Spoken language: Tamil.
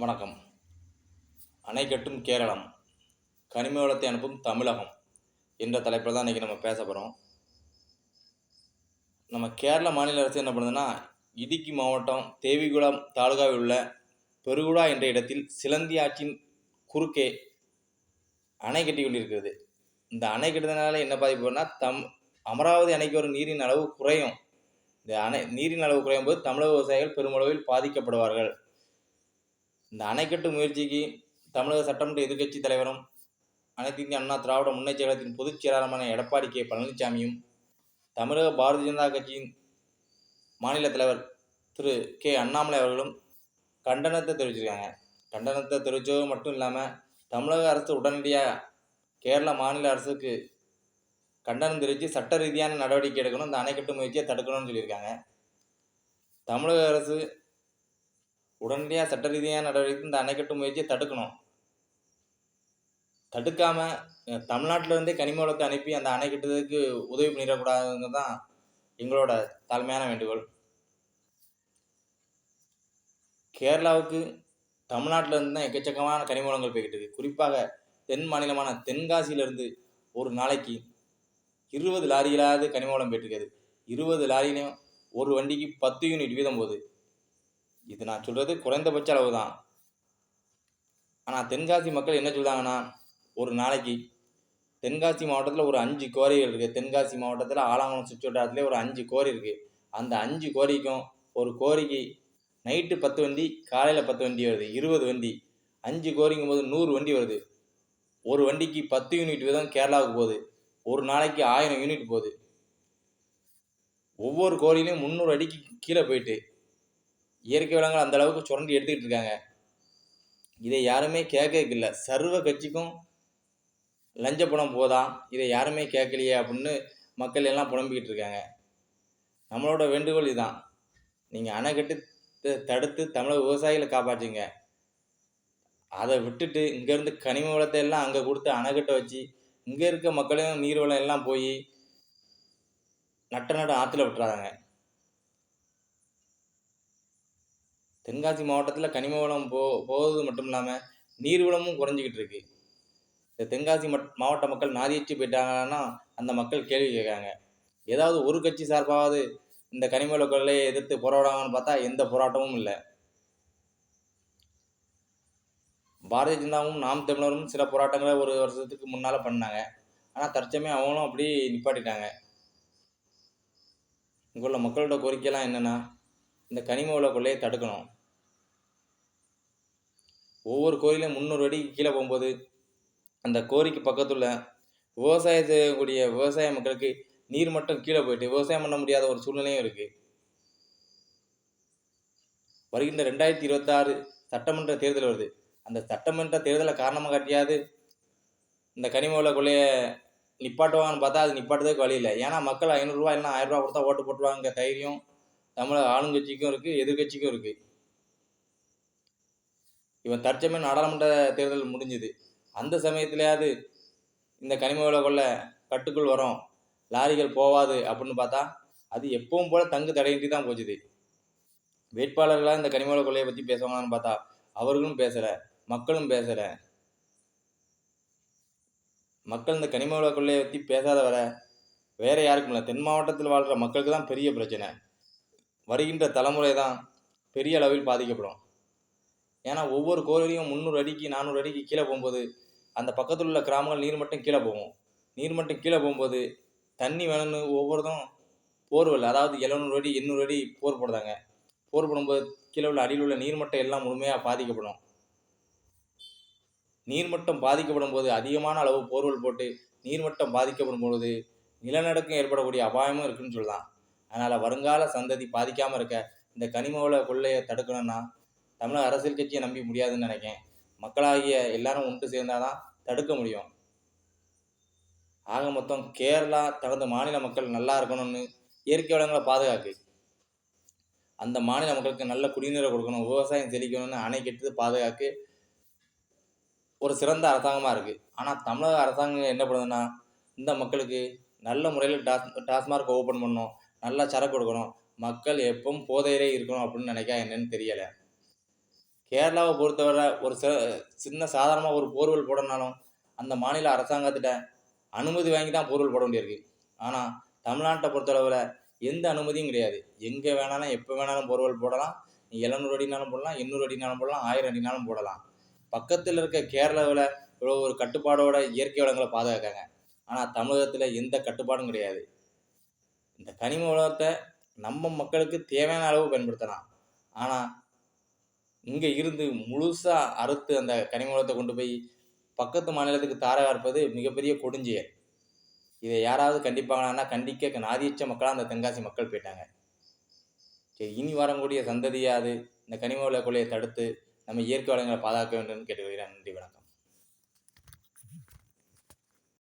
வணக்கம். அணை கட்டும் கேரளம் கனிம வளத்தை அனுப்பும் தமிழகம் என்ற தலைப்பில் தான் இன்றைக்கி நம்ம பேச போகிறோம். நம்ம கேரள மாநில அரசு என்ன பண்ணுதுன்னா இடுக்கி மாவட்டம் தேவிகுளம் தாலுகாவில் உள்ள பெருகுடா என்ற இடத்தில் சிலந்தி ஆற்றின் குறுக்கே அணை கட்டி கொண்டிருக்கிறது இந்த அணை கட்டுறதுனால என்ன பாதிப்புனா தம் அமராவதி அணைக்கு வரும் நீரின் அளவு குறையும். இந்த அணை நீரின் அளவு குறையும் போது தமிழக விவசாயிகள் பெருமளவில் பாதிக்கப்படுவார்கள். இந்த அணைக்கட்டு முயற்சிக்கு தமிழக சட்டமன்ற எதிர்க்கட்சி தலைவரும் அனைத்து இந்திய அண்ணா திராவிட முன்னேற்றத்தின் பொதுச் செயலாளருமான எடப்பாடி கே பழனிசாமியும் தமிழக பாரதிய ஜனதா கட்சியின் மாநில தலைவர் திரு கே அண்ணாமலை அவர்களும் கண்டனத்தை தெரிவிச்சிருக்காங்க. கண்டனத்தை தெரிவித்தது மட்டும் இல்லாமல் தமிழக அரசு உடனடியாக கேரள மாநில அரசுக்கு கண்டனம் தெரிவித்து சட்ட ரீதியான நடவடிக்கை எடுக்கணும் இந்த அணைக்கட்டு முயற்சியை தடுக்கணும்னு சொல்லியிருக்காங்க. தமிழக அரசு உடனடியாக சட்ட ரீதியான நடவடிக்கை இந்த அணைக்கட்டு முயற்சியை தடுக்கணும். தடுக்காம தமிழ்நாட்டிலேருந்தே கனிம வளத்தை அனுப்பி அந்த அணை கட்டுறதுக்கு உதவி பண்ணிடக்கூடாதுங்க தான் எங்களோட தாழ்மையான வேண்டுகோள். கேரளாவுக்கு தமிழ்நாட்டில் இருந்து தான் எக்கச்சக்கமான கனிம வளங்கள் போய்கிட்டு இருக்கு. குறிப்பாக தென் மாநிலமான தென்காசியிலிருந்து ஒரு நாளைக்கு இருபது லாரிகளாவது கனிம வளம் போயிட்டு இருக்காது இருபது லாரியிலையும் ஒரு வண்டிக்கு பத்து யூனிட் வீதம் போகுது. இது நான் சொல்கிறது குறைந்தபட்ச அளவு தான் ஆனால் தென்காசி மக்கள் என்ன சொல்கிறாங்கன்னா ஒரு நாளைக்கு தென்காசி மாவட்டத்தில் ஒரு அஞ்சு கோரிகள் இருக்குது தென்காசி மாவட்டத்தில் ஆலாங்குளம் சுற்றுவட்டாரத்துலேயே ஒரு அஞ்சு கோரி இருக்குது அந்த அஞ்சு கோரிக்கும் ஒரு கோரிக்கு நைட்டு பத்து வண்டி காலையில் பத்து வண்டி வருது. இருபது வண்டி. அஞ்சு கோரிக்கும் போது நூறு வண்டி வருது. ஒரு வண்டிக்கு பத்து யூனிட் வீதம் கேரளாவுக்கு போகுது. ஒரு நாளைக்கு ஆயிரம் யூனிட் போகுது. ஒவ்வொரு கோரிலையும் முந்நூறு அடிக்கு கீழே போயிட்டு இயற்கை வளங்கள் அந்த அளவுக்கு சுரண்டி எடுத்துக்கிட்டு இருக்காங்க. இதை யாருமே கேட்கறதுக்கு இல்லை. சர்வ கட்சிக்கும் லஞ்ச பணம் போதான் இதை யாருமே கேட்கலையே அப்படின்னு மக்கள் எல்லாம் புலம்பிக்கிட்டு இருக்காங்க. நம்மளோட வேண்டுகோள் இதுதான். நீங்கள் அணை த- தடுத்து தமிழக விவசாயிகளை காப்பாற்றுங்க. அதை விட்டுட்டு இங்கேருந்து கனிம வளத்தை எல்லாம் அங்கே கொடுத்து அணைக்கட்டை வச்சு இங்கே இருக்க மக்களையும் நீர் வளம் எல்லாம் போய் நட்ட நட ஆற்றுல விட்டுறாங்க தென்காசி மாவட்டத்தில் கனிம வளம் போ போவது மட்டும் இல்லாமல் நீர்வளமும் குறைஞ்சிக்கிட்டு இருக்கு. இந்த தென்காசி மட் மாவட்ட மக்கள் நாதியச்சு போயிட்டாங்கன்னா அந்த மக்கள் கேள்வி கேட்குறாங்க. ஏதாவது ஒரு கட்சி சார்பாவது இந்த கனிமவள கொள்ளையை எதிர்த்து போராடாங்கன்னு பார்த்தா எந்த போராட்டமும் இல்லை. பாரதிய ஜனதாவும் நாம் தமிழரும் சில போராட்டங்களை ஒரு வருஷத்துக்கு முன்னால் பண்ணாங்க. ஆனால் தற்சமயம் அவங்களும் அப்படி நிப்பாட்டிட்டாங்க. இங்கே உள்ள மக்களோட கோரிக்கையெல்லாம் என்னென்னா இந்த கனிம வள கொள்ளையை தடுக்கணும். ஒவ்வொரு கோயிலும் முந்நூறு அடிக்கு கீழே போகும்போது அந்த கோரிக்கு பக்கத்தில் விவசாயம் செய்யக்கூடிய விவசாய மக்களுக்கு நீர் மட்டும் கீழே போயிட்டு விவசாயம் பண்ண முடியாத ஒரு சூழ்நிலையும் இருக்கு. வருகின்ற ரெண்டாயிரத்தி இருபத்தாறு சட்டமன்ற தேர்தல் வருது. அந்த சட்டமன்ற தேர்தலை காரணமாக காட்டியாது இந்த கனிம வள கொள்ளையை நிப்பாட்டுவாங்கன்னு பார்த்தா அது நிப்பாட்டுறதுக்கு வழி இல்லை. ஏன்னா மக்கள் ஐநூறுரூவா இல்லைன்னா ஆயிரம் ரூபா கொடுத்தா ஓட்டு போட்டுருவாங்க தைரியம். தமிழக ஆளுங்கட்சிக்கும் இருக்குது எதிர்க்கட்சிக்கும் இருக்குது இவன் தற்சமய நாடாளுமன்ற தேர்தல் முடிஞ்சுது. அந்த சமயத்திலேயாவது இந்த கனிம வள கொள்ளை கட்டுக்குள் வரும். லாரிகள் போவாது அப்படின்னு பார்த்தா அது எப்பவும் போல தங்கு தடையின்றி தான் போச்சுது. வேட்பாளர்களாக இந்த கனிம வள கொள்ளையை பற்றி பேசுவாங்கன்னு பார்த்தா அவர்களும் பேசலை மக்களும் பேசலை. மக்கள் இந்த கனிம வள கொள்ளையை பற்றி பேசாத வர வேற யாருக்கும் இல்லை. தென் மாவட்டத்தில் வாழ்கிற மக்களுக்கு தான் பெரிய பிரச்சனை. வருகின்ற தலைமுறை தான் பெரிய அளவில் பாதிக்கப்படும். ஏன்னா ஒவ்வொரு கோயிலையும் முந்நூறு அடிக்கு நானூறு அடிக்கு கீழே போகும்போது அந்த பக்கத்தில் உள்ள கிராமங்கள் நீர் மட்டும் கீழே போகும். நீர் மட்டம் கீழே போகும்போது தண்ணி வேணும்னு ஒவ்வொருதும் போர்வெல் அதாவது எழுநூறு அடி எண்ணூறு அடி போர் போடுறாங்க. போர் போடும்போது கீழே உள்ள அடியில் உள்ள நீர்மட்டம் எல்லாம் முழுமையாக பாதிக்கப்படும். நீர்மட்டம் பாதிக்கப்படும் போது அதிகமான அளவு போர்வெல் போட்டு நீர்மட்டம் பாதிக்கப்படும் பொழுது நிலநடுக்கம் ஏற்படக்கூடிய அபாயமும் இருக்குன்னு சொல்லலாம். அதனால் வருங்கால சந்ததி பாதிக்காமல் இருக்க இந்த கனிம வள கொள்ளையை தடுக்கணும்னா தமிழக அரசியல் கட்சியை நம்பி முடியாதுன்னு நினைக்கேன் மக்களாகிய எல்லாரும் ஒன்று சேர்ந்தாதான் தடுக்க முடியும். ஆக மொத்தம் கேரளா தனது மாநில மக்கள் நல்லா இருக்கணும்னு இயற்கை வளங்களை பாதுகாக்கு. அந்த மாநில மக்களுக்கு நல்ல குடிநீரை கொடுக்கணும் விவசாயம் செழிக்கணும்னு அணை கெட்டது பாதுகாக்கு ஒரு சிறந்த அரசாங்கமாக இருக்குது ஆனால் தமிழக அரசாங்கம் என்ன பண்ணுதுன்னா இந்த மக்களுக்கு நல்ல முறையில் டாஸ் டாஸ்மார்க் ஓப்பன் பண்ணணும் நல்லா சரக்கு கொடுக்கணும். மக்கள் எப்பவும் போதையிலே இருக்கணும் அப்படின்னு நினைக்கா என்னன்னு தெரியலை. கேரளாவை பொறுத்தவரை ஒரு சில சின்ன சாதாரணமாக ஒரு போர்வெல் போடணும்னாலும் அந்த மாநில அரசாங்கத்திட்ட அனுமதி வாங்கி தான் போர்வெல் போட வேண்டியிருக்கு. ஆனால் தமிழ்நாட்டை பொறுத்தளவில் எந்த அனுமதியும் கிடையாது. எங்கே வேணாலும் எப்போ வேணாலும் போர்வெல் போடலாம். நீ எழுநூறு அடினாலும் போடலாம் எண்ணூறு அடினாலும் போடலாம் ஆயிரம் அடினாலும் போடலாம். பக்கத்தில் இருக்க கேரளாவில் இவ்வளோ ஒரு கட்டுப்பாடோட இயற்கை வளங்களை பாதுகாக்காங்க ஆனால் தமிழகத்தில் எந்த கட்டுப்பாடும் கிடையாது. இந்த கனிம வளத்தை நம்ம மக்களுக்கு தேவையான அளவு பயன்படுத்தலாம். ஆனால் இங்கே இருந்து முழுசாக அறுத்து அந்த கனிம வளத்தை கொண்டு போய் பக்கத்து மாநிலத்துக்கு தாராக வார்ப்பது மிகப்பெரிய கொடுஞ்செயல். இதை யாராவது கண்டிப்பாங்களான்னா கண்டிக்க நாதியச்ச மக்களாக அந்த தென்காசி மக்கள் போயிட்டாங்க. சரி இனி வரக்கூடிய சந்ததியாது இந்த கனிம வள கொலையை தடுத்து நம்ம இயற்கை வளங்களை பாதுகாக்க வேண்டும் கேட்டுக்கொள்கிறேன். நன்றி வணக்கம்.